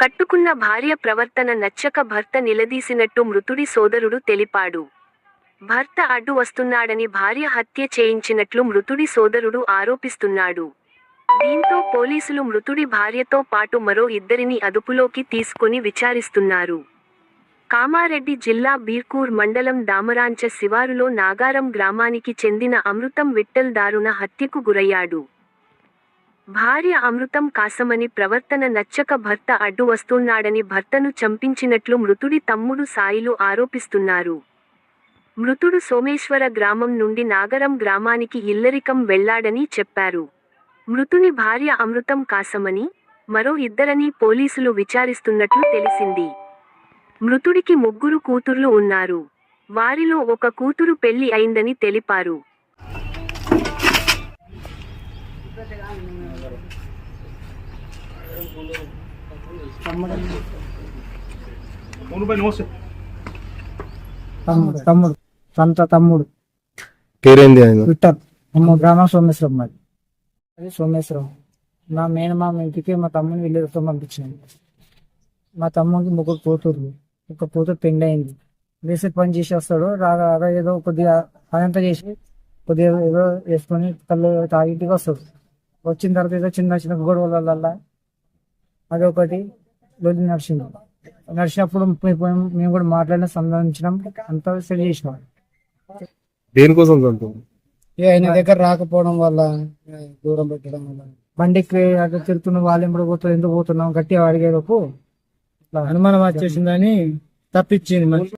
కట్టుకున్న భార్య ప్రవర్తన నచ్చక భర్త నిలదీసినట్టు మృతుడి సోదరుడు తెలిపాడు. భర్త అడ్డు వస్తున్నాడని భార్య హత్య చేయించినట్లు మృతుడి సోదరుడు ఆరోపిస్తున్నాడు. దీంతో పోలీసులు మృతుడి భార్యతో పాటు మరో ఇద్దరిని అదుపులోకి తీసుకుని విచారిస్తున్నారు. కామారెడ్డి జిల్లా బీర్కూర్ మండలం దామరాంచ శివారులో నాగారం గ్రామానికి చెందిన అమృతం విట్టల్ దారుణ హత్యకు గురయ్యాడు. భార్య అమృతం కాసమని ప్రవర్తన నచ్చక భర్త అడ్డు వస్తున్నాడని భర్తను చంపించినట్లు మృతుడి తమ్ముడు సాయిలు ఆరోపిస్తున్నారు. మృతుడు సోమేశ్వర గ్రామం నుండి నాగరం గ్రామానికి ఇల్లరికం వెళ్ళాడని చెప్పారు. మృతుని భార్య అమృతం కాసమని మరో ఇద్దరని పోలీసులు విచారిస్తున్నట్లు తెలిసింది. మృతుడికి ముగ్గురు కూతుర్లు ఉన్నారు. వారిలో ఒక కూతురు పెళ్ళి అయిందని తెలిపారు. తమ్ముడు తమ్ముడు సొంత తమ్ముడు. పేరేంది ఆయన? విఠల్ మా గ్రామం సోమేశ్వరం మాది. అది సోమేశ్వరం. మా మేనమామ ఇంటికి మా తమ్ముని వీళ్ళతో పంపించాను. మా తమ్ముడికి ముగ్గురు కూతుర్లు. ఒక కూతురు పెండి అయింది వేసే పని చేసి వస్తాడు రాగా రాగా ఏదో కొద్దిగా అదంతా చేసి కొద్దిగా ఏదో వేసుకొని కళ్ళు తాగి ఇంటికి వస్తాడు. వచ్చిన తర్వాత ఏదో చిన్న చిన్న గొడవల అదొకటి లొల్లి నడిచింది. నడిచినప్పుడు మేము మేము కూడా మాట్లాడిన సంబంధించడం అంతా సెట్ చేసినాం. దేనికోసం ఆయన దగ్గర రాకపోవడం వల్ల దూరం పెట్టడం వల్ల. బండికి అటు తిరుగుతున్న వాళ్ళు ఎప్పుడు పోతున్నారు ఎందుకు పోతున్నాం? గట్టిగా అడిగేలోపు అనుమానం వచ్చేసిందని తప్పించింది మరి